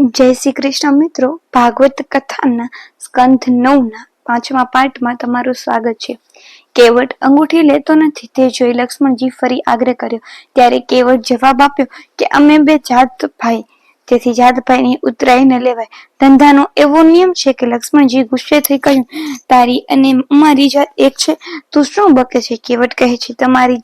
જય શ્રી કૃષ્ણ મિત્રો. ભાગવત કથાના સ્કંધ નવના પાંચમા પાઠમાં તમારું સ્વાગત છે. કેવટ અંગૂઠી લેતો નથી. તે જોઈ લક્ષ્મણજી ફરી આગ્રહ કર્યો. ત્યારે કેવટ જવાબ આપ્યો કે અમે બે જાત ભાઈ તેથી જાતભાઈની ઉતરાઈ ન લેવાય. ધંધાનો એવો નિયમ છે કે લક્ષ્મણજી ગુસ્સે થઈ કહ્યું, તારી અને મારી જાત એક છે. તું શું બકે છે? કેવટ કહે છે, તમારી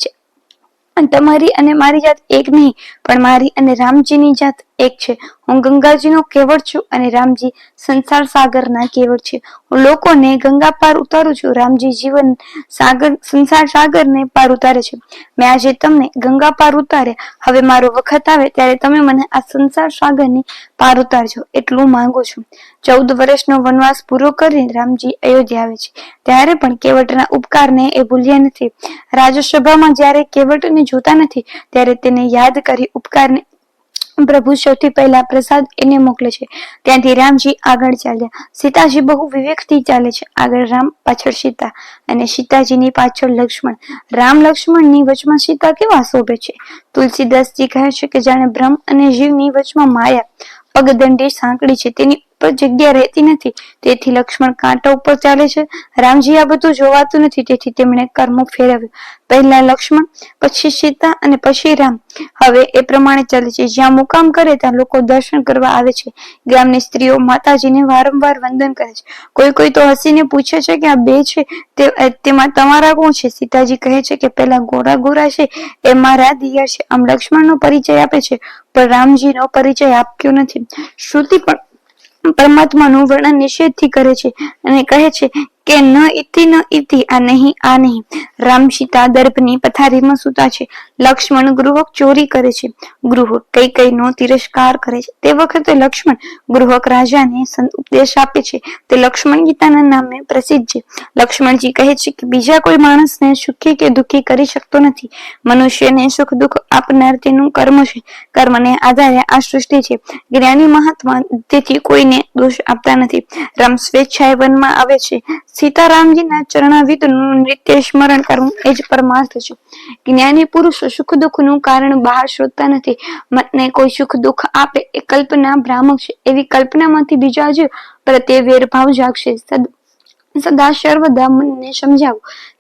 તમારી અને મારી જાત એક નહીં, પણ મારી અને રામજીની જાત એક છે. હું ગંગાજીનો કેવળ છું અને રામજી સંસાર સાગરના કેવળ છે. હું લોકોને ગંગા પાર ઉતારું છું, રામજી જીવન સાગર, સંસાર સાગરને પાર ઉતારે છે. મેં આજે તમને ગંગા પાર ઉતાર્યા હવે મારો વખત આવે ત્યારે તમે મને આ સંસાર સાગરની પાર ઉતારજો એટલું માંગુ છું. ચૌદ વર્ષનો વનવાસ પૂરો કરીને રામજી અયોધ્યા આવે છે. ત્યારે પણ કેવટના ઉપકારને એ ભૂલ્યા નથી. રાજસભામાં જ્યારે કેવટને જોતા નથી, ત્યારે તેને યાદ કરી ઉપકારને પ્રભુ સૌથી પહેલા પ્રસાદ એને મોકલે છે. ત્યાંથી રામજી આગળ ચાલ્યા. સીતાજી બહુ વિવેકથી ચાલે છે. આગળ રામ પાછળ સીતા અને સીતાજીની પાછળ લક્ષ્મણ. રામ લક્ષ્મણની વચમાં સીતા કેવા શોભે છે? તુલસીદાસજી કહે છે કે જાણે બ્રહ્મ અને જીવની વચમાં માયા, પગદંડી સાંકળી છે. તેની ઉપર જગ્યા રહેતી નથી. તેથી લક્ષ્મણ કાંટા ઉપર ચાલે છે. રામજી આ બધું જોવાતું નથી. તેથી તેમણે કર્મ ફેરવ્યું. પહેલા લક્ષ્મણ, પછી સીતા અને પછી રામ. હવે એ પ્રમાણે ચાલે છે. જ્યાં મુકામ કરે ત્યાં લોકો દર્શન કરવા આવે છે. ગામની સ્ત્રીઓ માતાજીને વારંવાર વંદન કરે છે. કોઈ કોઈ તો હસીને પૂછે છે કે આ બે છે? તેમાં તમારા કોણ છે? સીતાજી કહે છે કે પેલા ગોરા ગોરા છે. એ મારા દિયા છે. આમ લક્ષ્મણનો પરિચય આપે છે. પણ રામજીનો પરિચય આપ્યો નથી. શ્રુતિ પણ પરમાત્માનું વર્ણન નિષેધથી કરે છે અને કહે છે કે ન ઇતિ ન ઇતિ આ નહીં આ નહીં. રામ સીતા દર્ભની પથારીમાં સૂતા છે. લક્ષ્મણ ગૃહક ચોરી કરે છે. ગૃહક કઈ કઈ નો તિરસ્કાર કરે છે. તે વખતે લક્ષ્મણ ગૃહક રાજાને ઉપદેશ આપે છે. તે લક્ષ્મણ ગીતાના નામે પ્રસિદ્ધ છે. લક્ષ્મણજી કહે છે કે બીજા કોઈ માણસને સુખી કે દુખી કરી શકતો નથી. મનુષ્યને સુખ દુઃખ આપનાર તેનું કર્મ છે. કર્મને આધારે આ સૃષ્ટિ છે. જ્ઞાની મહાત્મા તેથી કોઈને દોષ આપતા નથી. રામ સ્વેચ્છાએ વનમાં આવે છે. સીતારામજીના ચરણાવિદનું નિત્ય સ્મરણ કરવું એ જ પરમાર્થ છે. જ્ઞાની પુરુષ સુખ દુઃખનું કારણ બહાર શોધતા નથી. મનને કોઈ સુખ દુઃખ આપે એ કલ્પના ભ્રામક છે. એવી કલ્પનામાંથી બીજા જીવ પ્રત્યે વેરભાવ જાગશે. સદ સદા સર્વદા મનને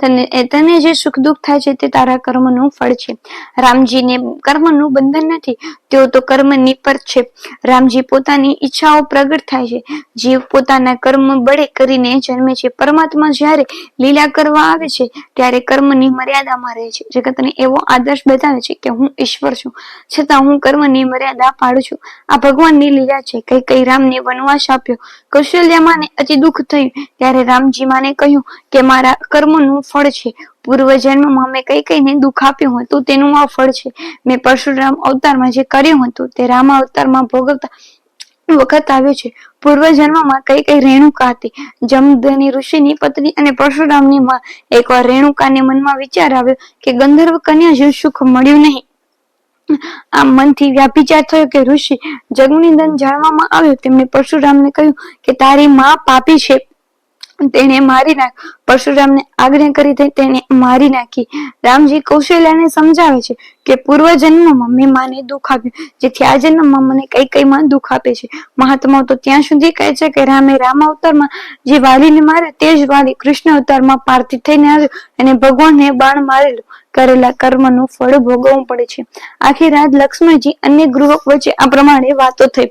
તને તને જે સુખ દુઃખ થાય છે તે તારા કર્મનું ફળ છે. રામજીને કર્મનું બંધન નથી. તેઓ તો કર્મ નિપર છે. રામજી પોતાની ઈચ્છાઓ પ્રગટ થાય છે. જીવ પોતાના કર્મ બળે કરીને જન્મે છે. પરમાત્મા જ્યારે લીલા કરવા આવે છે, ત્યારે કર્મની મર્યાદામાં રહે છે. જગતને એવો આદર્શ બતાવે છે કે હું ઈશ્વર છું. છતાં હું કર્મની મર્યાદા પાડું છું. આ ભગવાનની લીલા છે. કઈ કઈ રામને વનવાસ આપ્યો. કૌશલ્યમાને અતિ દુઃખ થયું. ત્યારે રામજી માને કહ્યું કે મારા કર્મનું ફળ છે. પૂર્વ મેં કઈ કઈને દુઃખ આપ્યું હતું તેનું આ ફળ છે. મેં પરશુરામ અવતારમાં જે કર્યું હતું તે રામ અવતારમાં ભોગવતા વખત આવ્યો છે. પૂર્વ કઈ કઈ રેણુકા હતી? જમદની ઋષિની પત્ની અને પરશુરામની માં એકવાર રેણુકાને મનમાં વિચાર આવ્યો કે ગંધર્વ કન્યા જેવું સુખ મળ્યું નહીં. આમ મનથી વ્યાભિચાર થયો કે ઋષિ જગનિંદન જાણવામાં આવ્યો. તેમણે પરશુરામને કહ્યું કે તારી માં પાપી છે. તેને મારી નાખ, પરશુરામને આજ્ઞા કરી તેને મારી નાખી. રામજી કૌશલ્યાને સમજાવે છે કે પૂર્વ જન્મમાં મેં માને દુઃખ આપ્યું, જેથી આ જન્મમાં મને કઈ કઈ માં દુઃખ આપે છે. મહાત્માઓ તો ત્યાં સુધી કહે છે કે રામે રામ અવતારમાં જે વાલીને મારે, તે જ વાલી કૃષ્ણ અવતારમાં પાર્થિવ થઈને આવ્યો અને ભગવાનને બાણ મારેલું. કરેલા કર્મનું ફળ ભોગવવું પડે છે. આખી રાત લક્ષ્મણજી અન્ય ગૃહક વચ્ચે આ પ્રમાણે વાતો થઈ.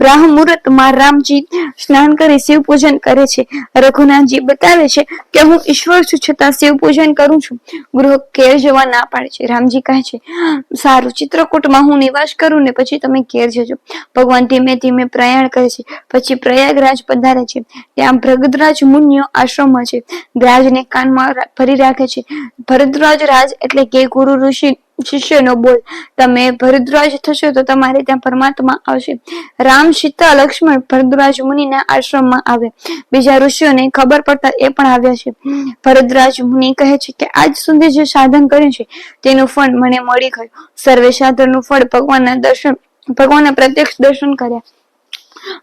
બ્રાહ્મ મુહૂર્તમાં રામજી સ્નાન કરી શિવ પૂજન કરે છે. રઘુનાથજી બતાવે છે કે હું ઈશ્વર છું છતાં શિવ પૂજન કરું છું. ગૃહ ઘેર જવા ના પાડે છે. રામજી કહે છે, સારું, ચિત્રકૂટમાં હું નિવાસ કરું ને પછી તમે ઘેર જજો. ભગવાન ધીમે ધીમે પ્રયાણ કરે છે. પછી પ્રયાગરાજ પધારે છે. ત્યાં ભ્રગદરાજ મુનિયો આશ્રમમાં છે. દ્રાજને કાનમાં ભરી રાખે છે. ભરદ્વાજ રાજ એટલે કે ગુરુ ઋષિ શિષ્યનો બોલ, તમે ભરદ્વાજ થશો તો તમારે ત્યાં પરમાત્મા આવશે. રામ સીતા લક્ષ્મણ ભરદ્વાજ મુનિના આશ્રમમાં આવે બીજા ઋષિઓને ખબર પડતા એ પણ આવ્યા છે. ભરદ્વાજ મુનિ કહે છે કે, આજ સુધી જે સાધન કર્યું છે, તેનું ફળ મને મળી ગયું. સર્વે સાધનનું ફળ ભગવાનના દર્શન, ભગવાનના પ્રત્યક્ષ દર્શન કર્યા.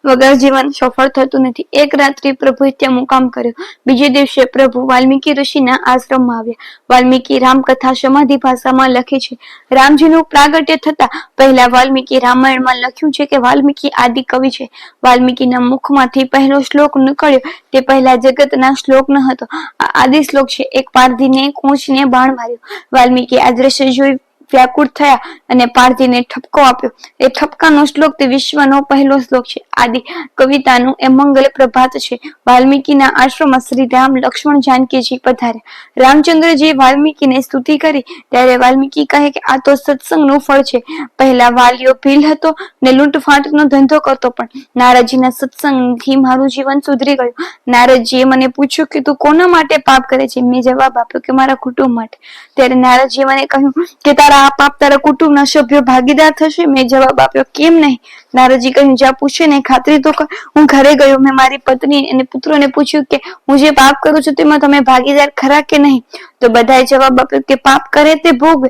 વગર જીવન સફળ થતું નથી. એક રાત્રિ પ્રભુએ ત્યાં મુકામ કર્યો. બીજે દિવસે પ્રભુ વાલ્મીકી ઋષિના આશ્રમમાં આવ્યા. વાલ્મીકી રામકથા સમાધિ ભાષામાં લખી છે, રામજીનું પ્રાગટ્ય થતા પહેલા વાલ્મીકી રામાયણમાં લખ્યું છે કે વાલ્મીકી આદિ કવિ છે. વાલ્મીકીના મુખમાંથી પહેલો શ્લોક નીકળ્યો. તે પહેલા જગતના શ્લોક ન હતો. આદિ શ્લોક છે. એક પારધીને કૂંચને બાણ માર્યો. વાલ્મીકી આ દ્રશ્ય જોઈ વ્યાકુળ થયા અને પારધીને ઠપકો આપ્યો. એ ઠપકાનો શ્લોક તે વિશ્વનો પહેલો શ્લોક છે. આદિ કવિતાનું એ મંગલ પ્રભાત છે. વાલ્મીકીના આશ્રમમાં શ્રી રામ લક્ષ્મણ જાનકીજી પધાર્યા. રામચંદ્રજી વાલ્મીકીને સ્તુતિ કરી, ત્યારે વાલ્મીકી કહે કે, આ તો સત્સંગનું ફળ છે. પહેલા વાલીઓ ભીલ હતો ને લૂંટફાટનો ધંધો કરતો પણ. નારાજીના સત્સંગથી મારું જીવન સુધરી ગયું. નારદજીએ મને પૂછ્યું કે, તું કોના માટે પાપ કરે છે? મેં જવાબ આપ્યો કે, મારા કુટુંબ માટે. ત્યારે નારદજીએ મને કહ્યું કે, તારા આ આપ તારા કુટુંબના સભ્યો ભાગીદાર થશે? મેં જવાબ આપ્યો, કેમ નહીં? નારદજી કહ્યું જ્યાં પૂછે ને, ખાતરી તો કર. હું ઘરે ગયો, મેં મારી પત્ની અને પુત્રોને પૂછ્યું કે, હું જે પાપ કરું છું તેમાં તમે ભાગીદાર ખરા કે નહીં? તો બધાએ જવાબ આપ્યો કે, પાપ કરે તે ભોગવે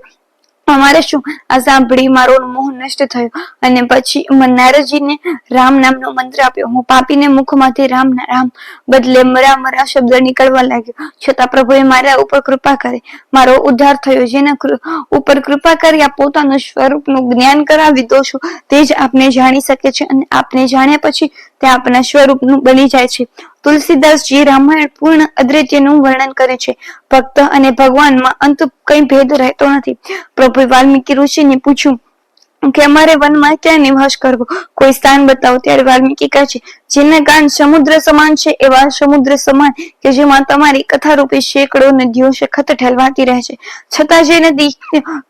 અમારે શું? આ સાંભળી મારો મોહ નષ્ટ થયો. અને પછી નારદજીને રામ નામનો મંત્ર આપ્યો. હું પાપીને મુખમાંથી રામ રામ બદલે મરા મરા શબ્દ નીકળવા લાગ્યો. છતાં પ્રભુએ મારા ઉપર કૃપા કરી. મારો ઉદ્ધાર થયો. જેના ઉપર કૃપા કરી આ પોતાનું સ્વરૂપનું જ્ઞાન કરાવી દો છો, તે જ આપને જાણી શકે છે અને આપને જાણ્યા પછી તે આપના સ્વરૂપનું બની જાય છે. તુલસીદાસજી રામાયણ પૂર્ણ અદ્વૈતનું વર્ણન કરે છે. ભક્ત અને ભગવાનમાં અંત કઈ ભેદ રહેતો નથી. પ્રભુ વાલ્મીકી ઋષિને પૂછ્યું કે અમારે વનમાં ક્યાં નિવાસ કરવો? કોઈ સ્થાન બતાવો. ત્યારે વાલ્મીકી કહે છે, જેના કાન સમુદ્ર સમાન છે એવા સમુદ્ર સમાન કે જેમાં તમારી કથા શેકડો નદીઓ સખત ઠલવાતી રહે છે. છતાં જે નદી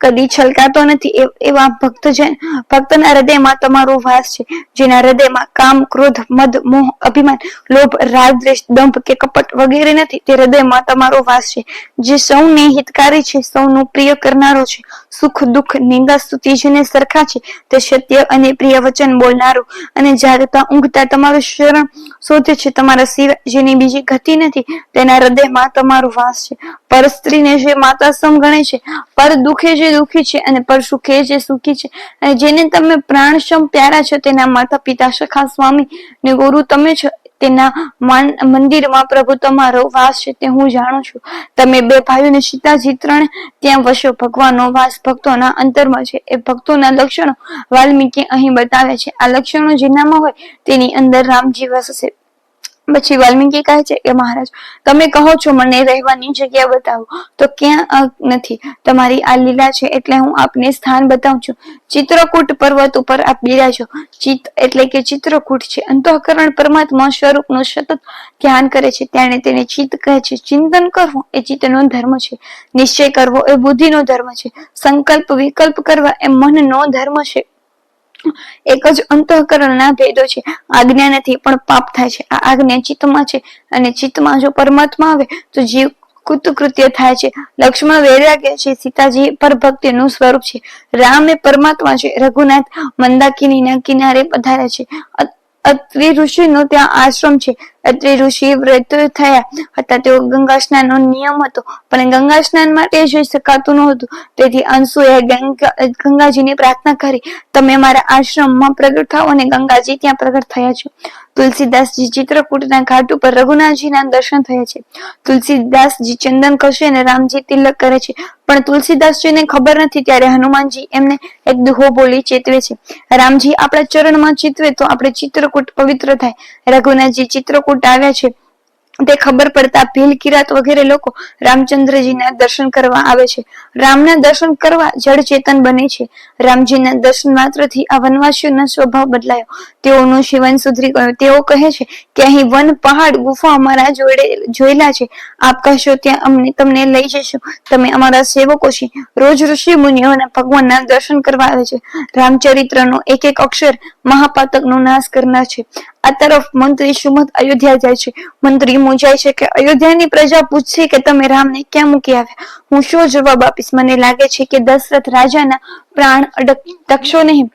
કદી છલકાતો નથી એવા ભક્તજન ભક્તના હૃદયમાં તમારો વાસ છે. જેના હૃદયમાં કામ, ક્રોધ, મદ, મોહ, અભિમાન, લોભ, રાગ, દ્વેષ, દંભ કે કપટ વગેરે નથી, તે હૃદયમાં તમારો વાસ છે. જે સૌને હિતકારી છે, સૌનું પ્રિય કરનારો છે. સુખ, દુઃખ, નિંદા, સ્તુતિ જેને સરખા છે, તે સત્ય અને પ્રિય વચન બોલનારું. અને જાગતા ઊંઘતા તમારું શરણ શોધે છે, તમારા સિવાય જેની બીજી ગતિ નથી, તેના હૃદયમાં તમારો વાસ છે. પર સ્ત્રીને જે માતા સમ ગણે છે, પર દુખે જે દુખી છે અને પર સુખે જે સુખી છે. અને જેને તમે પ્રાણસમ પ્યારા છો, તેના માતા પિતા સખા, સ્વામી ને ગુરુ તમે છો તેના મંદિરમાં પ્રભુ તમારો વાસ છે તે હું જાણું છું. તમે બે ભાઈઓને સીતાજી ત્રણ ત્યાં વસો ભગવાનનો વાસ ભક્તોના અંતરમાં છે. એ ભક્તોના લક્ષણો વાલ્મીકી અહીં બતાવે છે. આ લક્ષણો જેનામાં હોય તેની અંદર રામજી વસશે. પછી વાલ્મીકી કહે છે કે, મહારાજ, તમે કહો છો મને રહેવાની જગ્યા બતાવો. તો ક્યાં નથી. તમારી આ લીલા છે એટલે હું આપને સ્થાન બતાવું છું. ચિત્રકૂટ પર્વત ઉપર આપ બિરાજો. ચિત એટલે કે ચિત્રકૂટ છે. અંતઃકરણ પરમાત્મા સ્વરૂપનું સતત ધ્યાન કરે છે. તેણે તેને ચિત્ત કહે છે. ચિંતન કરવું એ ચિત્તનો ધર્મ છે. નિશ્ચય કરવો એ બુદ્ધિનો ધર્મ છે. સંકલ્પ વિકલ્પ કરવા એ મનનો ધર્મ છે. એક જ અંતઃકરણના ભેદો છે. આજ્ઞા નથી પણ પાપ થાય છે. આ આજ્ઞા ચિત્તમાં છે અને ચિત્તમાં જો પરમાત્મા આવે તો જીવ કૃતકૃત્ય થાય છે. લક્ષ્મણ વૈરાગ્ય છે. સીતાજી પર ભક્તિનું સ્વરૂપ છે. રામ પરમાત્મા છે. રઘુનાથ મંદાકિનીના કિનારે પધાર્યા છે. અત્રિ ઋષિનો ત્યાં આશ્રમ છે. અત્રિ ઋષિ વ્રત થયા હતા. તેઓ ગંગા સ્નાનનો નિયમ હતો. પણ ગંગા સ્નાન માટે જઈ શકાતું નહોતું તેથી અંશુએ ગંગાજીને પ્રાર્થના કરી, તમે મારા આશ્રમમાં પ્રગટ થાઓ અને ગંગાજી ત્યાં પ્રગટ થયા છો. તુલસીદાસજી ચિત્રકૂટના ઘાટ ઉપર રઘુનાથજીના દર્શન થયા છે. તુલસીદાસજી ચંદન કરશે અને રામજી તિલક કરે છે. પણ તુલસીદાસજીને ખબર નથી ત્યારે હનુમાનજી એમને એક દુહો બોલી ચેતવે છે. રામજી આપણા ચરણમાં ચિતવે તો આપણે ચિત્રકૂટ પવિત્ર થાય. રઘુનાથજી ચિત્રકૂટ આવ્યા છે. તે ખબર પડતા ભીલ, કિરાત વગેરે લોકો રામચંદ્રજીના દર્શન કરવા આવે છે. રામના દર્શન કરવા જળ ચેતન બને છે. રામજીના દર્શન માત્રથી આ વનવાસીઓનો સ્વભાવ બદલાયો. તેઓનું જીવન સુધરી ગયું. તેઓ કહે છે કે અહીં વન પહાડ ગુફા અમારા જોડે જોયેલા છે. આપ કહેશો ત્યાં અમને, તમને લઈ જશો તમે અમારા સેવકો છે રોજ ઋષિ મુનિઓના ભગવાનના દર્શન કરવા આવે છે. રામચરિત્રનો એક એક અક્ષર મહાપાતકનો નાશ કરનાર છે. આ તરફ મંત્રી સુમત અયોધ્યા જાય છે. મંત્રી મૂંઝાય છે કે અયોધ્યાની પ્રજા પૂછશે કે તમે રામને ક્યાં મૂકી આવ્યા? હું શું જવાબ આપીશ? મને લાગે છે કે દશરથ રાજાના પ્રાણ અડકશો નહીં.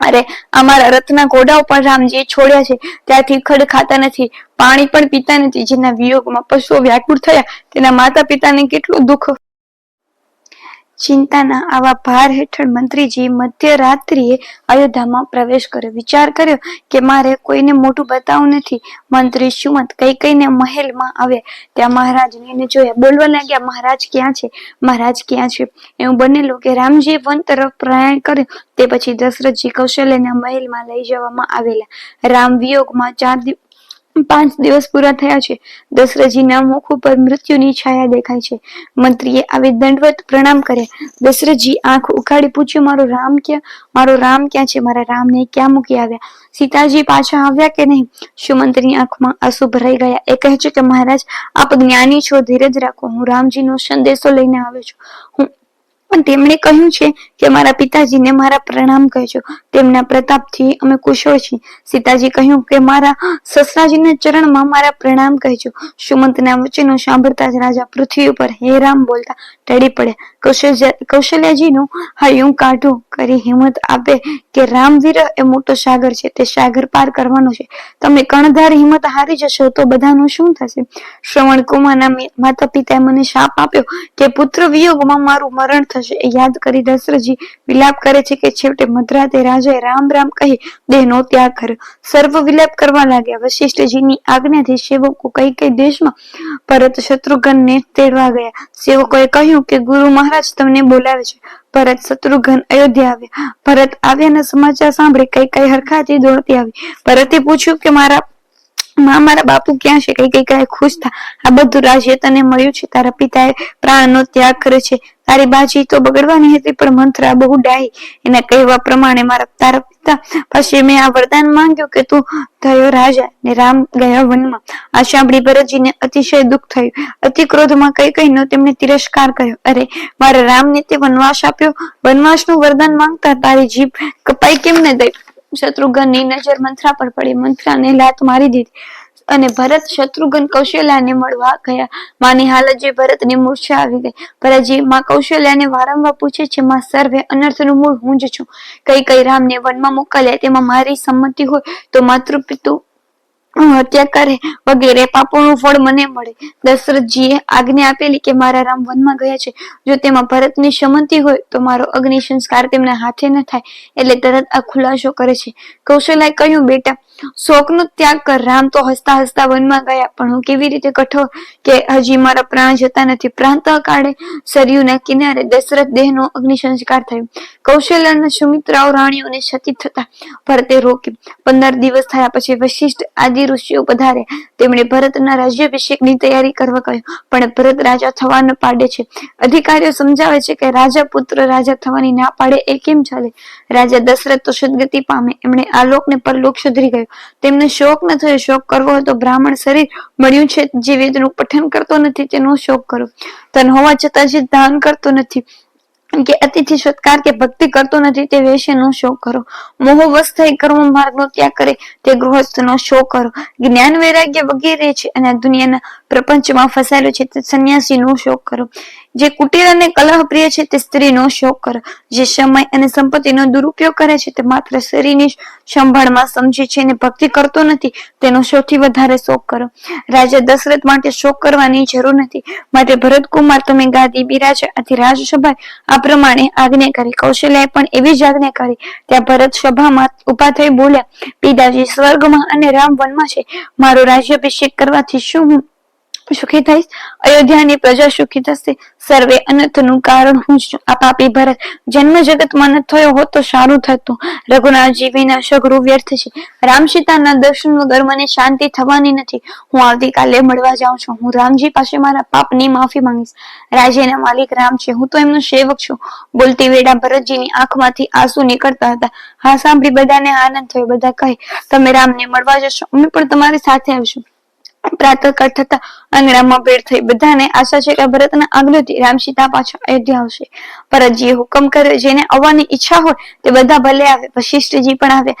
અરે, અમારા રથના ઘોડા ઉપર રામજીએ છોડ્યા છે, ત્યાંથી ખડ ખાતા નથી, પાણી પણ પીતા નથી. જેના વિયોગમાં પશુઓ વ્યાકુળ થયા, તેના માતા પિતાને કેટલું દુઃખ ચિંતાના આવા ભાર હેઠળ મંત્રીજી મધ્યરાત્રિએ અયોધ્યામાં પ્રવેશ કર્યો. વિચાર કર્યો કે મારે કોઈને મોટું બતાવું નથી. મંત્રી સુમંત કઈ કઈને મહેલમાં આવ્યા. ત્યાં મહારાજને એને જોયા. બોલવા લાગ્યા, મહારાજ ક્યાં છે? મહારાજ ક્યાં છે? એવું બનેલું કે રામજી વન તરફ પ્રયાણ કર્યું. તે પછી દશરથજી કૌશલ્યના મહેલમાં લઈ જવામાં આવેલા. રામ વિયોગમાં ચાર દિવસ પાંચ દિવસ પૂરા થયા છે. દશરથજીના મુખ ઉપર મૃત્યુની છાયા દેખાય છે. મંત્રીએ આવી દંડવત પ્રણામ કર્યા દશરથજી આંખ ઉખાડી પૂછ્યું, મારો રામ ક્યાં? મારો રામ ક્યાં છે? મારા રામને ક્યાં મૂકી આવ્યા? સીતાજી પાછા આવ્યા કે નહીં? સુમંતની આંખમાં આંસુ ભરાઈ ગયા. એ કહે છે કે, મહારાજ, આપ જ્ઞાની છો, ધીરજ રાખો. હું રામજીનો સંદેશો લઈને આવ્યો છું. હું પણ તેમણે કહ્યું છે કે મારા પિતાજીને મારા પ્રણામ કહેજો. તેમના પ્રતાપથી અમે કુશળ છીએ. સીતાજી કહ્યું કે મારા સસરાજીના ચરણમાં મારા પ્રણામ કહેજો. સુમંતના વચનો સાંભળતા જ રાજા પૃથ્વી ઉપર હે રામ બોલતા ટળી પડ્યા. કૌશલ્ય, કૌશલ્યાજીનું હૈયું કાઢું કરી હિંમત આપે કે રામ વિરહ એ મોટો સાગર છે. તે સાગર પાર કરવાનો છે. તમે કણધાર હિંમત હારી જશો તો બધાનું શું થશે? શ્રવણ કુમારના માતા પિતાએ મને શાપ આપ્યો કે પુત્ર વિયોગમાં મારું મરણ થશે. એ યાદ કરી દશરથજી વિલાપ કરે છે કે છેવટે મધરાતે રાજાએ રામ રામ કહી દેહનો ત્યાગ કર્યો. સર્વ વિલાપ કરવા લાગ્યા. વશિષ્ઠજીની આજ્ઞાથી સેવકો કઈ કઈ દેશમાં ભરત શત્રુઘ્ન ને તેડવા ગયા. સેવકોએ કહ્યું કે ગુરુ મહારાજ તમને બોલાવે છે. ભરત શત્રુઘ્ન અયોધ્યા આવ્યા. ભરત આવ્યાના સમાચાર સાંભળી કઈ કઈ હરખાથી દોડતી આવી. ભરતે પૂછ્યું કે મારા માં મારા બાપુ ક્યાં છે? કઈ કઈ કઈ ખુશ થા. આ બધું રાજ્ય તને મળ્યું છે. તારા પિતાએ પ્રાણનો ત્યાગ કર્યો છે. તારી બાજી તો બગડવાની હતી, પણ મંત્રા બહુ ડાહી. એના કહેવા પ્રમાણે મારા તારા પિતા પછી મેં આ વરદાન માંગ્યું કે તું થયો રાજા ને રામ ગયા વનમાં. આ સાંભળી ભરતજીને અતિશય દુઃખ થયું. અતિ ક્રોધમાં કઈ કઈ નો તેમણે તિરસ્કાર કર્યો. અરે, મારા રામને તે વનવાસ આપ્યો? વનવાસનું વરદાન માંગતા તારી જીભ કપાઈ કેમ ને દઈ શત્રુઘ્નની નજર મંથરા પર પડી. મંથરાને લાત મારી દીધી અને ભરત શત્રુઘ્ન કૌશલ્યાને મળવા ગયા. માની હાલત જે ભરતને મૂર્છા આવી ગઈ. ભરતજી, માં કૌશલ્યાને વારંવાર પૂછે છે, માં સર્વે અનર્થનું મૂળ હું જ છું. કઈ કઈ રામને વનમાં મોકલ્યા તેમાં મારી સંમતિ હોય તો માતૃ પિતુ હત્યા કરે વગેરે પાપોનું ફળ મને મળે. દશરથજીએ આજ્ઞા આપેલી કે મારા રામ વનમાં ગયા છે. જો તેમાં ભરતની સંમતિ હોય તો મારો અગ્નિ સંસ્કાર તેમના હાથે ન થાય એટલે તરત આ ખુલાસો કરે છે. કૌશલ્યાએ કહ્યું, બેટા, શોકનો ત્યાગ કર. રામ તો હસતા હસતા વનમાં ગયા. પણ હું કેવી રીતે કઠોર કે હજી મારા પ્રાણ જતા નથી. પ્રાંત કાળે સરયુના કિનારે દશરથ દેહનો અગ્નિ સંસ્કાર થયો. કૌશલ્યના સુમિત્રાઓ રાણીઓને સતી થતા ભરતે રોકી પંદર દિવસ થયા પછી વશિષ્ઠ આદિ ઋષિઓ પધારે. તેમણે ભરતના રાજ્યાભિષેકની તૈયારી કરવા કહ્યું, પણ ભરત રાજા થવા પાડે છે. અધિકારીઓ સમજાવે છે કે રાજા પુત્ર રાજા થવાની ના પાડે એ કેમ ચાલે? રાજા દશરથ તો સદગતિ પામે. એમણે આ લોકને પરલોક સુધરી ગયો. તેમને શોક ન થયો. શોક કરવો હોય તો બ્રાહ્મણ શરીર મળ્યું છે. જે વેદનું પઠન કરતો નથી તેનો શોક કરો. તન હોવા છતાં જે દાન કરતો નથી. કે અતિથિ સત્કાર કે ભક્તિ કરતો નથી તે વેશ્યનો શોક કરો. મોહવશ થઈ કર્મ માર્ગનો ત્યાગ કરે તે ગૃહસ્થનો શોક કરો. જ્ઞાન વૈરાગ્ય વગેરે છે અને દુનિયાના પ્રપંચમાં ફસાયેલો છે, તે સંન્યાસીનો શોક કરો. જે કુટીર અને કલહ પ્રિય છે, તે સ્ત્રીનો શોક કરો. જે સમય અને સંપત્તિનો દુરુપયોગ કરે છે, તે માત્ર શરીરની સંભાળમાં સમજે છે અને ભક્તિ કરતો નથી, તેનો સૌથી વધારે શોક કરો. રાજા દશરથ માટે શોક કરવાની જરૂર નથી. માટે ભરતકુમાર, તમે ગાદી બિરાજા આથી રાજસભાએ આ પ્રમાણે આજ્ઞા કરી. કૌશલ્યાએ પણ એવી જ આજ્ઞા કરી. ત્યાં ભરત સભામાં ઊભા થઈ બોલ્યા, પિતાજી, સ્વર્ગમાં અને રામ વનમાં છે. મારો રાજ્યાભિષેક કરવાથી શું હું સુખી થઈશ? અયોધ્યાની પ્રજા સુખી થશે? સર્વે અનર્થનું કારણ હું છું. આ પાપી ભરત, જન્મ જગતમાં ન થયો હોત તો સારું થતું. રઘુનાથજી વિના સઘળું વ્યર્થ છે. રામ સીતાના દર્શન વગર મને શાંતિ થવાની નથી. હું આવતીકાલે મળવા જાઉં છું. હું રામજી પાસે મારા પાપની માફી માંગીશ. રાજ્યના માલિક રામ છે. હું તો એમનો સેવક છું. બોલતી વેળા ભરતજીની આંખમાંથી આંસુ નીકળતા હતા. હા, સાંભળી બધાને આનંદ થયો. બધા કહે, તમે રામને મળવા જશો. અમે પણ તમારી સાથે આવશું. પ્રાતઃકાળ થતા આંગણામાં ભેળ થઈ બધાને આશા છે કે ભરતના આજ્ઞાથી રામ સીતા પાછા અયોધ્યા આવશે. ભરતજીએ હુકમ કર્યો, જેને આવવાની ઈચ્છા હોય તે બધા ભલે આવે વશિષ્ઠજી પણ આવ્યા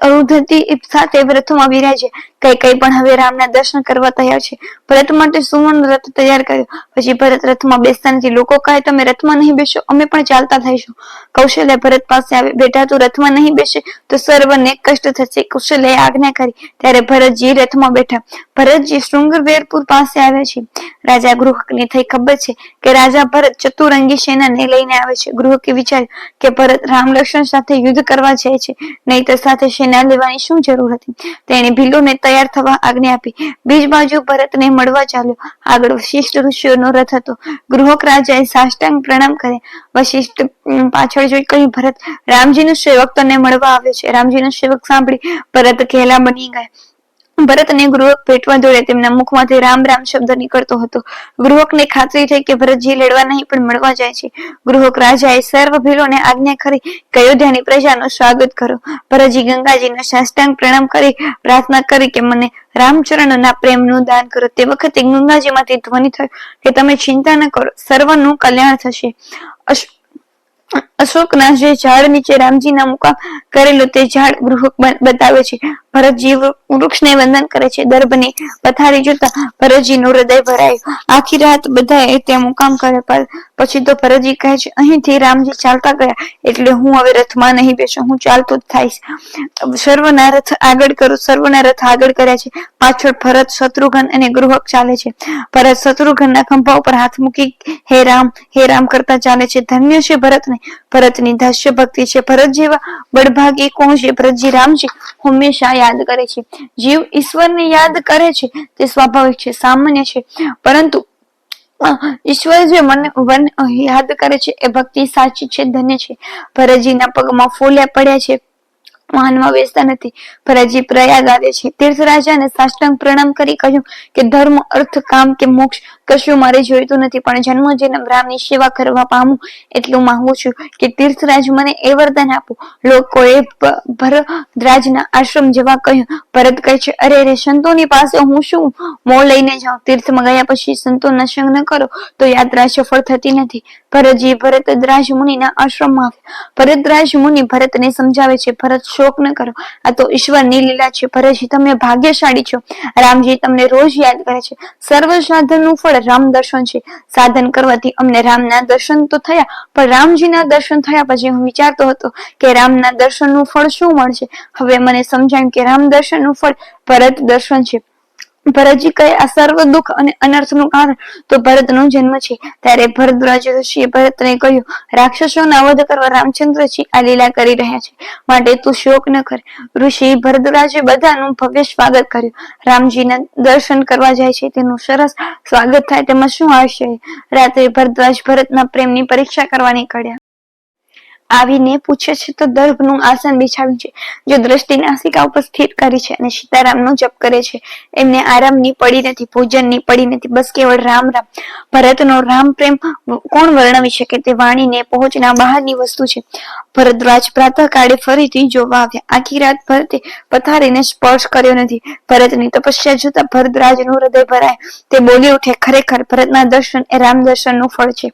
અરુંધતી સાથે વ્રતમાં બિરાજ્યા કઈ કઈ પણ હવે રામના દર્શન કરવા તૈયાર છે. ભરત માટે સુવર્ણ રથ તૈયાર કર્યો. પછી ભરત રથમાં બેસતા નથી લોકો કહે, તમે રથમાં નહીં બેસો, અમે પણ ચાલતા થઈશું. કૌશલ્ય ભરત પાસે આવે બેટા તું રથમાં નહીં બેસે, તો સર્વને કષ્ટ થશે. કૌશલ્યએ આજ્ઞા કરી. ત્યારે ભરતજી રથમાં બેઠા. ભરત ભરતજી શૃંગવેરપુર પાસે આવે છે. રાજા ગૃહકને થઈ ખબર છે કે રાજા ભરત ચતુરંગી સેનાને લઈને આવે છે. ગૃહકે વિચાર્યું કે ભરત રામ લક્ષ્મણ સાથે યુદ્ધ કરવા જાય છે. નહીતર સાથે સેના લેવાની શું જરૂર હતી? તેણે ભીલોને તૈયાર થવા આજ્ઞા આપી. બીજ બાજુ ભરતને મળવા ચાલ્યો. આગળ વશિષ્ઠ ઋષિઓનો રથ હતો. ગૃહક રાજાએ સાષ્ટાંગ પ્રણામ કરે વશિષ્ઠ પાછળ જોઈ કહ્યું, ભરત, રામજીનો સેવક તને મળવા આવ્યો છે. રામજીનો સેવક સાંભળી ભરત ઘેલા બની ગયા. ભરતને ગૃહક ભેટવા દોડ્યા. તેમના મુખમાંથી રામ રામ શબ્દ નીકળતો હતો. ગૃહકને ખાતરી થઈ કે ભરતજી લડવા નહીં, પણ મળવા જાય છે. ગૃહક રાજાએ સર્વ ભીલોને આજ્ઞા કરી કે અયોધ્યાની પ્રજાનું સ્વાગત કરો ભરતજી ગંગાજીને સાષ્ટાંગ પ્રણામ કરી, પ્રાર્થના કરી કે મને રામચરણના પ્રેમનું દાન કરો. તે વખતે ગંગાજીમાંથી ધ્વનિ થયો કે તમે ચિંતા ન કરો. સર્વનું કલ્યાણ થશે. અશોકના જે ઝાડ નીચે રામજીના મુકામ કરેલું તે ઝાડ ગૃહક બતાવે છે. ભરતજી વૃક્ષને વંદન કરે છે. દર્ભને પથારી જોતા ભરતજીનું હૃદય ભરાયું. આખી રાત બધાએ ત્યાં મુકામ કરે પછી તો ભરતજી કહે છે, અહીંથી રામજી ચાલતા ગયા. એટલે હું હવે રથમાં નહીં બેસું. હું ચાલતો જ થઈશ. સર્વના રથ આગળ કરું. સર્વના રથ આગળ કર્યા છે. પાછળ ભરત શત્રુઘ્ન અને ગૃહક ચાલે છે. ભરત શત્રુઘ્નના ખંભા ઉપર હાથ મૂકી, હે રામ હે રામ કરતા ચાલે છે. ધન્ય છે ભરતને. ભરતની દાસ્ય ભક્તિ છે. ભરત જેવા બળભાગી કોણ છે? ભરતજી રામજી હંમેશા યાદ કરે છે. જીવ ઈશ્વરને યાદ કરે છે તે સ્વાભાવિક છે, સામાન્ય છે. પરંતુ ઈશ્વર જે મને યાદ કરે છે એ ભક્તિ સાચી છે, ધન્ય છે. ભરતજીના પગમાં ફૂલ્યા પડ્યા છે. વાહનમાં બેસતા નથી. ભરતજી પ્રયાગ આવે છે. તીર્થ રાજાને સાષ્ટાંગ પ્રણામ કરી કહ્યું કે, ધર્મ, અર્થ, કામ કે મોક્ષ કશું મારે જોઈતું નથી, પણ જન્મ જન્મ રામની સેવા કરવા પામું એટલું માંગુ છું કે તીર્થરાજ મને એ વરદાન આપો. લોકોએ ભરદ્રાજના આશ્રમ જવા કહ્યું. ભરત કહે છે, અરે રે સંતોની પાસે હું શું? મો લઈને જાઉં. તીર્થમાં ગયા પછી સંતોના સંગ ન કરો, તો યાત્રા સફળ થતી નથી. ભરતજી ભરતદ્રાજ મુનિના આશ્રમમાં આવ્યા ભરતરાજ મુનિ ભરતને સમજાવે છે, ભરત શોક ન કરો. આ તો ઈશ્વરની લીલા છે. ભરતજી, તમે ભાગ્યશાળી છો. રામજી તમને રોજ યાદ કરે છે. સર્વ સાધનનું ફળ રામ દર્શન છે. સાધન કરવાથી અમને રામના દર્શન તો થયા, પણ રામજીના દર્શન થયા પછી હું વિચારતો હતો કે રામના દર્શનનું ફળ શું મળશે? હવે મને સમજાયું કે રામ દર્શનનું ફળ ભરત દર્શન છે. ભરતજી કહે, આ સર્વ દુઃખ અને અનર્થનું કારણ તો ભરતનો જન્મ છે. ત્યારે ભરદ્વાજ ઋષિએ ભરતને કહ્યું, રાક્ષસોના વધ કરવા રામચંદ્રજી આ લીલા કરી રહ્યા છે. માટે તું શોક ન કર. ઋષિ ભરદ્વાજે બધાનું ભવ્ય સ્વાગત કર્યું. રામજીના દર્શન કરવા જાય છે. તેનું સરસ સ્વાગત થાય. તેમાં શું આવશે? રાત્રે ભરદ્વાજ ભરતના પ્રેમની પરીક્ષા કરવા નીકળ્યા. આવીને પૂછે છે, તો દર્ભનું આસન બિછાવ્યું છે, જો દ્રષ્ટિ નાસિકા ઉપર સ્થિર કરી છે અને સીતારામનો જપ કરે છે, એમને આરામની પડી નથી ભોજનની પડી નથી, બસ કેવળ રામ રામ, ભરતનો રામ પ્રેમ કોણ વર્ણવી શકે? તે વાણીને પહોંચના બહારની વસ્તુ છે. ભરદ્વાજ પ્રાતઃ કાળે ફરીથી જોવા આવ્યા. આખી રાત ભરતે પથારીને સ્પર્શ કર્યો નથી. ભરતની તપસ્યા જોતા ભરદ્વાજનું હૃદય ભરાય. તે બોલી ઉઠે, ખરેખર ભરતના દર્શન એ રામ દર્શનનું ફળ છે.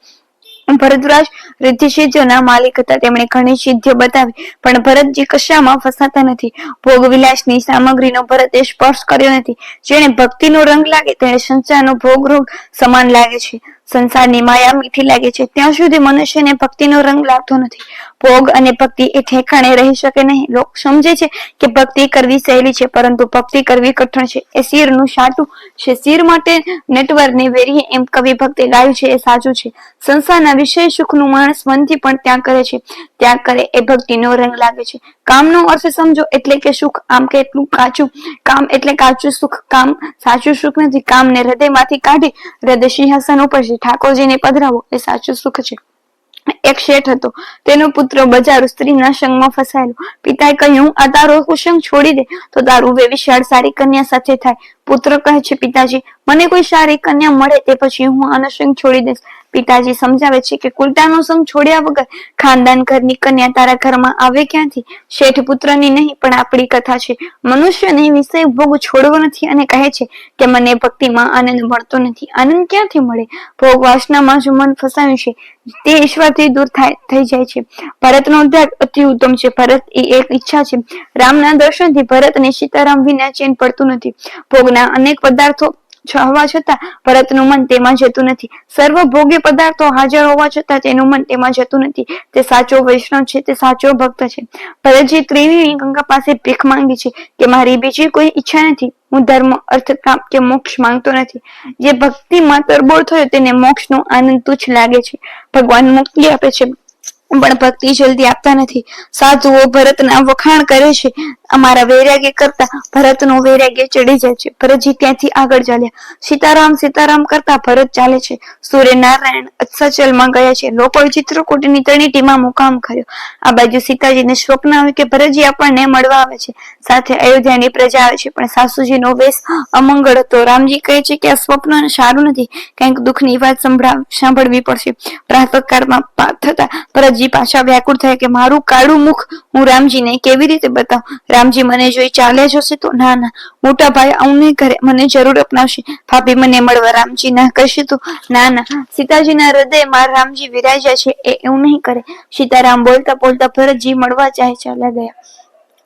ભરદ્વાજ રિદ્ધિ સિદ્ધિઓના માલિક હતા. તેમણે ઘણી સિદ્ધિઓ બતાવી, પણ ભરતજી કશામાં ફસાતા નથી. ભોગ વિલાસની સામગ્રીનો ભરતે સ્પર્શ કર્યો નથી. જેને ભક્તિનો રંગ લાગે તેને સંસારનો ભોગ રોગ સમાન લાગે છે. સંસારની માયા મીઠી લાગે છે. ત્યાં સુધી મનુષ્યને ભક્તિનો રંગ લાગતો નથી. ભોગ અને ભક્તિ એ ઠેકાણે રહી શકે નહીં. લોક સમજે છે કે ભક્તિ કરવી સહેલી છે, પરંતુ ભક્તિ કરવી કઠણ છે. એ શિરનું સાટું છે. શિર માટે નેટવર્કને વેરીએ એમ કવિ ભક્તિ ગાયું છે. એ સાચું છે. સંસારના વિષય સુખનું માણસ મનથી પણ ત્યાં કરે છે. ત્યાં કરે એ ભક્તિનો રંગ લાગે છે. કામનો અર્થ સમજો એટલે કે સુખ. આમ કે એટલું કાચું. કામ એટલે કાચું સુખ. કામ સાચું સુખ નથી. કામને હૃદયમાંથી કાઢી હૃદય સિંહાસન ઉપર છે. ઠાકોરજીને પધરાવો, એ સાચું સુખ છે. એક શેઠ હતો, તેનો પુત્ર બજાર સ્ત્રીના સંગમાં ફસાયેલો. પિતાએ કહ્યું, આ તારો કુસંગ છોડી દે, તો તારું વેવિશાળ સારી કન્યા સાથે થાય. પુત્ર કહે છે, પિતાજી, મને કોઈ સારી કન્યા મળે તે પછી હું આનો સંગ છોડી દઈશ. પિતાજી સમજાવે છે કે કુલતાનો સંગ છોડ્યા વગર ખાનદાન ઘરની કન્યા તારા ઘરમાં આવે ક્યાંથી? શેઠ પુત્રની નહીં, પણ આપણી કથા છે. મનુષ્યને વિષય ભોગ છોડવો નથી અને કહે છે કે મને ભક્તિમાં આનંદ મળતો નથી. આનંદ ક્યાંથી મળે? ભોગ વાસનામાં જો મન ફસાયું છે. તે ઈશ્વરથી દૂર થઈ જાય છે. ભરતનો ત્યાગ અતિ ઉત્તમ છે. ભરત એ એક ઈચ્છા છે. રામના દર્શનથી ભરત અને સીતારામ વિના ચેન પડતું નથી. ભોગના અનેક પદાર્થો હોવા છતાં ભરતનું મન તેમાં જતું નથી. સર્વ ભોગ્ય પદાર્થો હાજર હોવા છતાં તેનું મન તેમાં જતું નથી. તે સાચો વૈષ્ણવ છે, તે સાચો ભક્ત છે. ભરતજી ત્રિવેણી ગંગા પાસે ભીખ માંગી છે કે મારી બીજી કોઈ ઈચ્છા નથી. હું ધર્મ, અર્થ, કામ કે મોક્ષ માંગતો નથી. જે ભક્તિમાં તરબોળ થયો તેને મોક્ષનો આનંદ તુચ્છ લાગે છે. ભગવાન મુક્તિ આપે છે, પણ ભક્તિ જલ્દી આપતા નથી. સાધુઓ ભરતના વખાણ કરે છે. અમારા વૈરાગ્ય કરતા ભરતનું વૈરાગ્ય ચડી જાય છે. ભરતજી ત્યાંથી આગળ ચાલ્યા. સીતારામ સીતારામ કરતા ભરત ચાલે છે. સૂર્યનારાયણ અત્સાચલમાં ગયા છે. લોકોએ ચિત્રકૂટની તળેટીમાં મુકામ કર્યો. આ બાજુ સીતાજીને સ્વપ્ન આવ્યું કે ભરતજી આપણને મળવા આવે છે. સાથે અયોધ્યાની પ્રજા આવે છે. પણ સાસુજીનો વેશ અમંગળ હતો. રામજી કહે છે કે આ સ્વપ્ન સારું નથી. કંઈક દુઃખની વાત સંભળાવ સાંભળવી પડશે. પ્રાતકાળમાં થતા ભરતજી પાછા વ્યાકુળ થયા કે મારું કાળું મુખ હું રામજીને કેવી રીતે બતાવું? રામજી, મને જોઈ ચાલે જશે તો ના ના, મોટા ભાઈ નહીં કરે. મને જરૂર અપનાવશે. ભાભી, મને મળવા, રામજી, ના કહેશે તો ના ના, સીતાજીના હૃદયમાં રામજી વિરાજ્યા છે. એ એવું નહીં કરે. સીતારામ બોલતા બોલતા ભરતજી મળવા ચાહે ચાલ્યા ગયા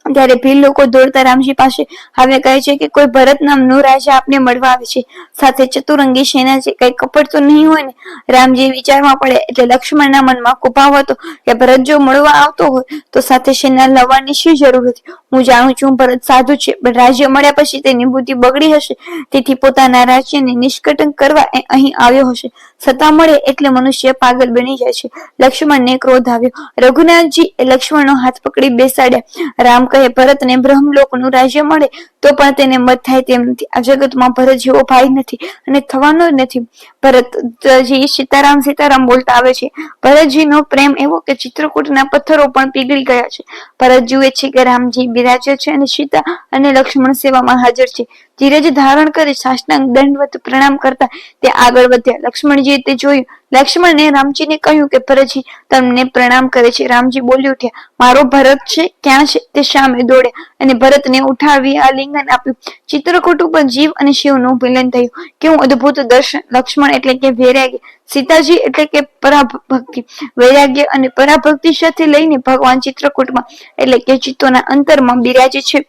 ત્યારે ભીલ લોકો દોડતા રામજી પાસે આવે કહે છે કે કોઈ ભરત નામનો રાજા આપને મળવા આવે છે. સાથે ચતુરંગી સેના છે કઈ કપટ તો નહીં હોય ને, રામજી વિચારમાં પડે એટલે લક્ષ્મણના મનમાં કુભાવ હતો કે ભરત જો મળવા આવતો હોય તો સાથે સેના લાવવાની શી જરૂર હતી? હું જાણું છું ભરત સાધુ છે, પણ રાજ્ય મળ્યા પછી તેની બુદ્ધિ બગડી હશે. તેથી પોતાના રાજ્યને નિષ્કટંક કરવા એ અહીં આવ્યો હશે. સત્તા મળે એટલે મનુષ્ય પાગલ બની જાય છે. લક્ષ્મણને ક્રોધ આવ્યો. રઘુનાથજી એ લક્ષ્મણનો હાથ પકડી બેસાડ્યા. રામ કહે ભરતને બ્રહ્મલોકનું રાજ્ય મળે, તો પણ તેને મત થાય તેમ નથી. આ જગતમાં ભરત જેવો ભાઈ નથી અને થવાનો જ નથી. ભરતજી સીતારામ સીતારામ બોલતા આવે છે, ભરતજીનો પ્રેમ એવો કે ચિત્રકૂટના પથ્થરો પણ પીગળી ગયા છે. ભરત જુએ છે કે રામજી બિરાજે છે અને સીતા અને લક્ષ્મણ સેવામાં હાજર છે. ધીરજ ધારણ કરી સાષ્ટાંગ દંડવત પ્રણામ કરતા તે આગળ વધ્યા. લક્ષ્મણજીએ તે જોયું લક્ષ્મણે રામજીને કહ્યું કે, ભરતજી, તમને પ્રણામ કરે છે. રામજી બોલી ઉઠ્યા, મારો ભરત છે, ક્યાં છે? તે સામે દોડ્યા અને ભરતને ઉઠાવી આલિંગન આપ્યું. ચિત્રકૂટ ઉપર જીવ અને શિવનું મિલન થયું. કેવું અદ્ભુત દર્શન. લક્ષ્મણ એટલે કે વૈરાગ્ય. સીતાજી એટલે કે પરાભક્તિ. વૈરાગ્ય અને પરાભક્તિ સાથે લઈને ભગવાન ચિત્રકૂટમાં એટલે કે ચિત્તોના અંતરમાં બિરાજે છે.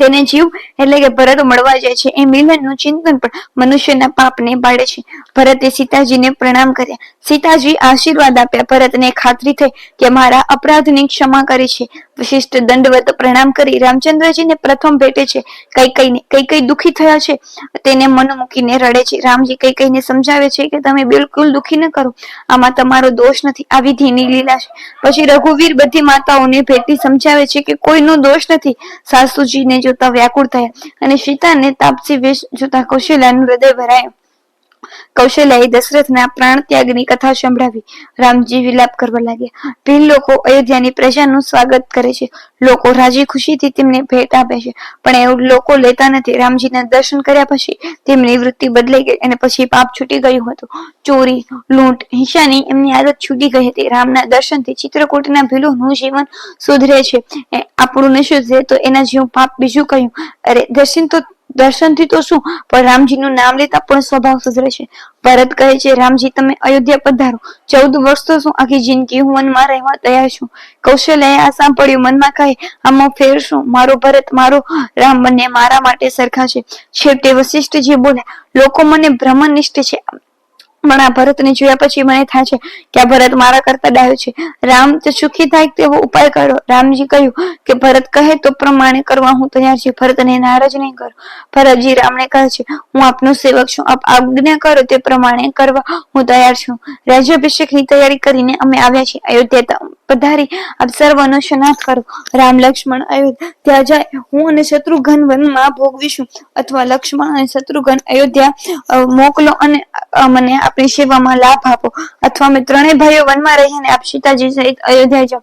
તેને જીવ એટલે કે ભરત મળવા જાય છે. એ મિલનનું ચિંતન પણ મનુષ્યના પાપને બાળે છે. ભરતે સીતાજીને પ્રણામ કર્યા. સીતાજી આશીર્વાદ આપ્યા. ભરતને ખાતરી થઈ કે મારા અપરાધની ક્ષમા કરી છે. વિશિષ્ટ દંડવત પ્રણામ કરી રામચંદ્રજીને પ્રથમ ભેટે છે. કઈ કઈને, કઈ કઈ દુખી થયા છે? તેને મન મૂકીને રડે છે. રામજી કઈ કઈને સમજાવે છે કે તમે બિલકુલ દુખી ન કરો. આમાં તમારો દોષ નથી. આ વિધિની લીલા છે. પછી રઘુવીર બધી માતાઓને ભેટી સમજાવે છે કે કોઈનો દોષ નથી. સાસુજીને જોતા વ્યાકુળ થયા. અને સીતાને તાપસી વેશ જોતા કૌશલ્યાનું હૃદય ભરાયું. કૌશલ્યાએ દશરથના પ્રાણ ત્યાગની કથા સંભળાવી. રામજી વિલાપ કરવા લાગ્યા. ભીલ લોકો અયોધ્યાની પ્રજાનું સ્વાગત કરે છે. લોકો રાજી ખુશીથી તેમને ભેટ આપે છે. પણ એવું લોકો લેતા નથી. રામજીના દર્શન કર્યા પછી તેમની વૃત્તિ બદલાઈ ગઈ અને પછી પાપ છૂટી ગયું હતું. ચોરી, લૂંટ, હિંસાની એમની આદત છૂટી ગઈ હતી. રામના દર્શનથી ચિત્રકૂટના ભીલોનું જીવન સુધરે છે. આપણું ન સુધરે તો એના જેવું પાપ બીજું કહ્યું અરે દર્શન તો દર્શનથી તો શું? પણ રામજીનું નામ લેતા પણ સ્વભાવ સુધરે છે. ભરત કહે છે, રામજી, તમે અયોધ્યા પધારો. ચૌદ વર્ષ તો શું આખી જિંદગી હું વનમાં રહેવા તૈયાર છું? કૌશલ્યાએ આ સાંભળ્યું, મનમાં કહે, આમાં ફેર શું? મારો ભરત, મારો રામ બંને મારા માટે સરખા છે. છેવટે વશિષ્ઠજી બોલ્યા લોકો મને બ્રહ્મનિષ્ઠ છે. પણ આ ભરતને જોયા પછી મને થાય છે કે આ ભરત મારા કરતા ડાયો છે. રામ તો સુખી થાય તેવો ઉપાય કરો રામજી કહ્યું કે ભરત કહે તો પ્રમાણે કરવા હું તૈયાર છું. ભરતને નારાજ નહીં કરો. ભરતજી રામને કહે છે, હું આપનો સેવક છું. આપ આજ્ઞા કરો તે પ્રમાણે કરવા હું તૈયાર છું. રાજ્યાભિષેકની તૈયારી કરીને અમે આવ્યા છીએ. અયોધ્યા પધારી. આપ સર્વનો શનાથ કરો. રામ લક્ષ્મણ અયોધ્યા ત્યાં જાય. હું અને શત્રુઘ્ન વનમાં ભોગવીશું. અથવા લક્ષ્મણ અને શત્રુઘ્ન અયોધ્યા મોકલો અને મને આપણી સેવામાં લાભ આપો. અથવા અમે ત્રણેય ભાઈઓ વનમાં રહીને આપ સીતાજી સહિત અયોધ્યા જાઓ.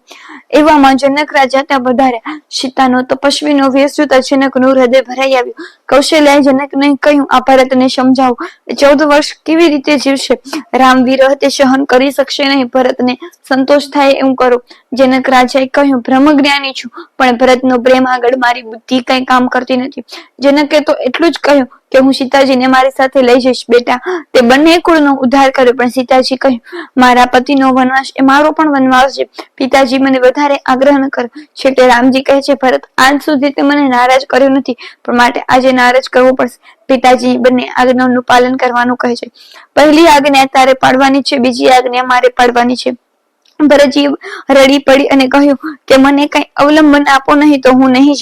એવામાં જનક રાજા ત્યાં વધાર્યા સીતાનો તપસ્વીનો વેશ જોતા જનકનું હૃદય ભરાઈ આવ્યું. કૌશલ્યાએ જનકને કહ્યું, આ ભરતને સમજાવો. ચૌદ વર્ષ કેવી રીતે જીવશે? રામ વિરહ તે સહન કરી શકશે નહીં. ભરતને સંતોષ થાય એવું કરો. કરો જનક રાજાએ કહ્યું, બ્રહ્મજ્ઞાની છું, પણ ભરતનો પ્રેમ આગળ મારી બુદ્ધિ કઈ કામ કરતી નથી. જનકે તો એટલું જ કહ્યું કે, હું સીતાજીને મારી સાથે લઈ જઈશ, બેટા. તે બંને કુળનો ઉદ્ધાર કર્યો, પણ સીતાજી કહ્યું, મારા પતિનો વનવાસ એ મારો પણ વનવાસ છે. પિતાજી મને વધારે આગ્રહ ન કરો. છેટે રામજી કહે છે, ભરત, આજ સુધી તે મને નારાજ કર્યો નથી, પણ માટે આજે નારાજ કરવો પડશે. પિતાજી બંને આજ્ઞાનું પાલન કરવાનું કહે છે. પહેલી આજ્ઞા તારે પાડવાની છે, બીજી આજ્ઞા મારે પાડવાની છે. ભરતજી રડી પડી અને કહ્યું કે મને કઈ અવલંબન આપો નહીં તો હું નહીં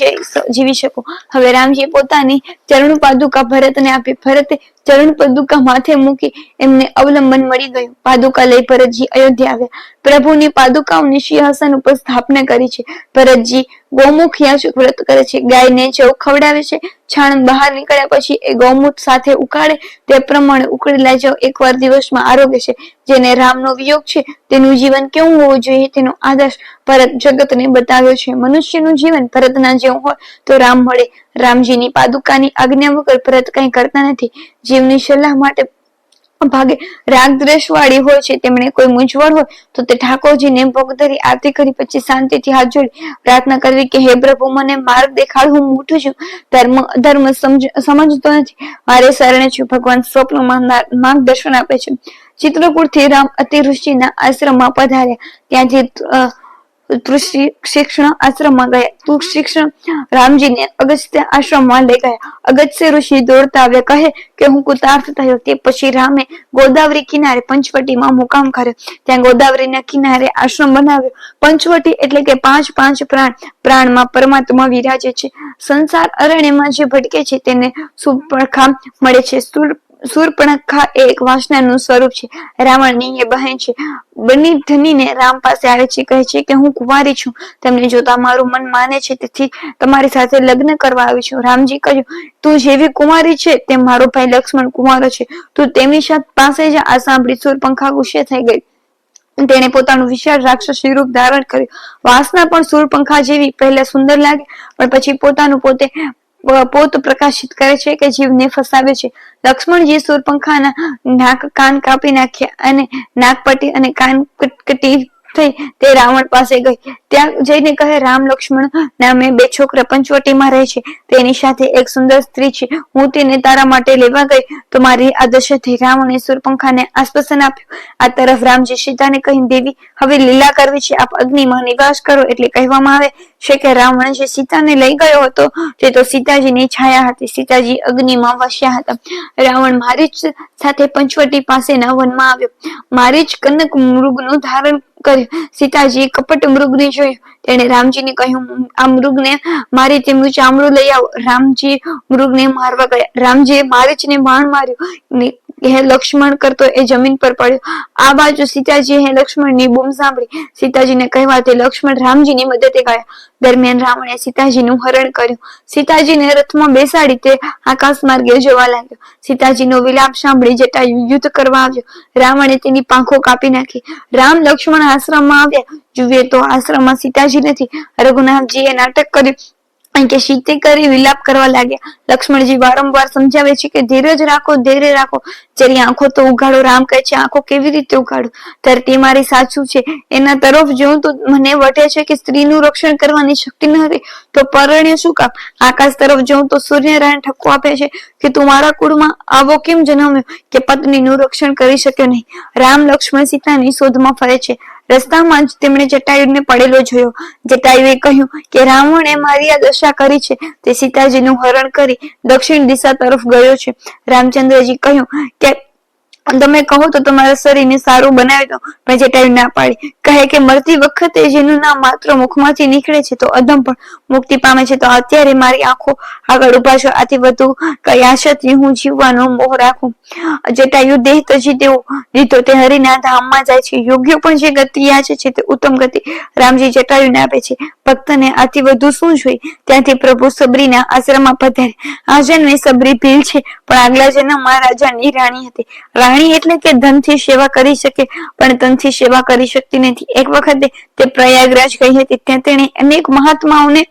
જીવી શકું. હવે રામજી પોતાની ચરણ પાદુકા ભરતને આપી. ભરતે ચરણ પદુકા માથે મૂકી એમને અવલંબન મળી ગયું. પાદુકા લઈ ભરતજી અયોધ્યા આવ્યા. પ્રભુની પાદુકાઓની સિંહાસન ઉપર સ્થાપના કરી છે. ભરતજી ગૌમુખ યાચક વ્રત કરે છે? ગાયને જવ ખવડાવે છે. છાણ બહાર નીકળ્યા પછી એ ગૌમૂત્ર સાથે ઉકાળે. તે પ્રમાણે ઉકળેલા જવ. એકવાર દિવસમાં આરોગ્ય છે. જેને રામનો વિયોગ છે, તેનું જીવન કેવું હોવું જોઈએ તેનો આદર્શ ભરત જગતને બતાવ્યો છે. મનુષ્યનું જીવન ભરતના જેવું હોય તો રામ મળે. રામજીની પાદુકાની આજ્ઞા વગર ભરત કંઈ કરતા નથી. જીવની સલાહ માટે ભાગે રાગ દ્વેષ વાળી હોય છે, તેમણે કોઈ મૂંઝવણ હોય, તો તે ઠાકોરજીને ભોગ ધરી આરતી કરી, પછી શાંતિથી હાથ જોડી પ્રાર્થના કરવી કે, હે પ્રભુ, મને માર્ગ દેખાડ, હું મોટું છું. ધર્મ ધર્મ સમજતો નથી. મારે શરણે છું. ભગવાન સ્વપ્નમાં માર્ગદર્શન આપે છે. ચિત્રકૂટથી રામ અતિઋષિના આશ્રમમાં પધાર્યા. ત્યાંથી શિક્ષણ આશ્રમમાં ગયા. તું શિક્ષણ રામજીને અગસ્ત્ય આશ્રમમાં લઈ ગયા. અગસ્ત્ય ઋષિ દોડતા આવ્યા કહે કે હું કૃતાર્થ થયો. તે પછી રામે ગોદાવરી કિનારે પંચવટીમાં મુકામ કર્યો. ત્યાં ગોદાવરીના કિનારે આશ્રમ બનાવ્યો. પંચવટી એટલે કે પાંચ પાંચ પ્રાણ. પ્રાણમાં પરમાત્મા વિરાજે છે. સંસાર અરણ્યમાં જે ભટકે છે તેને સુપરખા મળે છે. સુરપણખા એ એક વાસનાનું સ્વરૂપ છે. રાવણની એ બહેન છે. બની ધનીને રામ પાસે આવે છે, કહે છે કે હું કુંવારી છું. તેમને જોતા મારું મન માને છે, તેથી તમારી સાથે લગ્ન કરવા આવી છું. રામજી કહ્યું, તું જેવી કુમારી છે, તેમ મારો ભાઈ લક્ષ્મણ કુમારો છે. તું તેમની સાથે પાસે જ. આ સાંભળી સુરપંખા ગુસ્સે થઈ ગઈ. તેણે પોતાનું વિશાળ રાક્ષસી રૂપ ધારણ કર્યું. વાસના પણ સુરપંખા જેવી પહેલા સુંદર લાગે, પણ પછી પોતાનું પોતે પોત પ્રકાશિત કરે છે કે જીવને ફસાવે છે. લક્ષ્મણજી સુરપંખાના નાક કાન કાપી નાખ્યા અને નાકપટ્ટી અને કાન કટી થઈ તે રાવણ પાસે ગઈ. ત્યાં જઈને કહે, રામ લક્ષ્મણ નામે બે છોકરા પંચવટીમાં રહે છે. તેની સાથે એક સુંદર સ્ત્રી છે. હું તેને તારા માટે લેવા ગઈ. તો મારી આ રાવણે સુરપંખાને આશ્વાસન આપ્યું. આ તરફ રામજી સીતાને કહી દેવી, હવે લીલા કરવી છે. આપ અગ્નિમાં નિવાસ કરો. એટલે કહેવામાં આવે છે કે રાવણ જે સીતાને લઈ ગયો હતો, તે તો સીતાજીની છાયા હતી. સીતાજી અગ્નિમાં વસ્યા હતા. રાવણ મારી જ સાથે પંચવટી પાસેના વનમાં આવ્યો. મારી જ કનક મૃગનું ધારણ કર્યું સીતાજી કપટ મૃગને જોયું. તેણે રામજીને કહ્યું, આ મૃગને મારી તેમનું ચામડું લઈ આવો. રામજી મૃગને મારવા ગયા. રામજીએ મારે જ ને બાણ માર્યું. હે લક્ષ્મણ કરતો એ જમીન પર પડ્યો. આ બાજુ સીતાજી હે લક્ષ્મણની બૂમ સાંભળી. સીતાજીને કહેવાથી લક્ષ્મણ રામજીની મદદે ગયા. દરમિયાન રાવણે સીતાજીનું હરણ કર્યું. સીતાજીને રથમાં બેસાડી તે આકાશ માર્ગે જવા લાગ્યો. સીતાજીનો વિલાપ સાંભળી જટા યુદ્ધ કરવા આવ્યો. રાવણે તેની પાંખો કાપી નાખી. રામ લક્ષ્મણ આશ્રમમાં આવ્યા. જુએ તો આશ્રમમાં સીતાજી નથી. રઘુનાથજીએ નાટક કર્યું. કે શીતે કરી વિલાપ કરવા લાગ્યા. લક્ષ્મણજી વારંવાર સમજાવે છે કે ધીરજ રાખો ધૈર્ય રાખો. જેરી આંખો તો ઉઘાડો, રામ કહે છે, આંખો કેવી રીતે ઉગાડો ધરતી મારી સાચું છે. એના તરફ જોઉં તો મને વટે છે કે સ્ત્રીનું રક્ષણ કરવાની શક્તિ નથી તો પરણ્ય શું કામ? આકાશ તરફ જોઉં તો સૂર્યનારાયણ ઠપકો આપે છે કે તું મારા કુળમાં આવો કેમ જન્મ્યો? કે પત્નીનું રક્ષણ કરી શક્યો નહીં. રામ લક્ષ્મણ સીતાની શોધમાં ફરે છે. રસ્તામાં જ તેમણે જટાયુને પડેલો જોયો. જટાયુએ કહ્યું કે રાવણે મારી આ દશા કરી છે. તે સીતાજીનું હરણ કરી દક્ષિણ દિશા તરફ ગયો છે. રામચંદ્રજી કહ્યું કે તમે કહો તો તમારા શરીરને સારું બનાવી દો વેજીટાઈવ ના પાડી. કહે કે મરતી વખતે જેનું નામ માત્ર મુખમાંથી નીકળે છે તો અધમ પણ મુક્તિ પામે છે તો અત્યારે મારી આંખો આગળ ઊભા છો. આથી વધુ કઈ આશાથી હું જીવવાનો મોહ રાખું. જટાયુ દેહ તજી દેવો દીધો તે હરિના ધામમાં જાય છે. યોગ્ય પણ જે ગતિ યાચે છે તે ઉત્તમ ગતિ રામજી જટાયુને આપે છે. ભક્તને આથી વધુ શું જોઈએ? ત્યાંથી પ્રભુ સબરીના આશ્રમમાં પધારે. આ જન્મે સબરી ભીલ છે, પણ આગલા જન્મમાં રાજાની રાણી હતી. રાણી એટલે કે ધનથી સેવા કરી શકે, પણ તનથી સેવા કરી શકતી નથી. એક વખતે તે પ્રયાગરાજ ગઈ હતી, ત્યાં તેણે અનેક મહાત્માઓને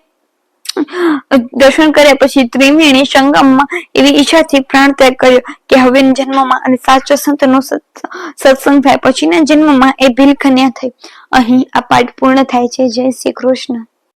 દર્શન કર્યા પછી ત્રિવેણી સંગમમાં એવી ઈચ્છાથી પ્રાણ ત્યાગ કર્યો કે હવે જન્મમાં અને સાચો સંતનો સત્સ- સત્સંગ થાય. પછીના જન્મમાં એ ભીલ કન્યા થઈ. અહીં આ પાઠ પૂર્ણ થાય છે. જય શ્રી કૃષ્ણ.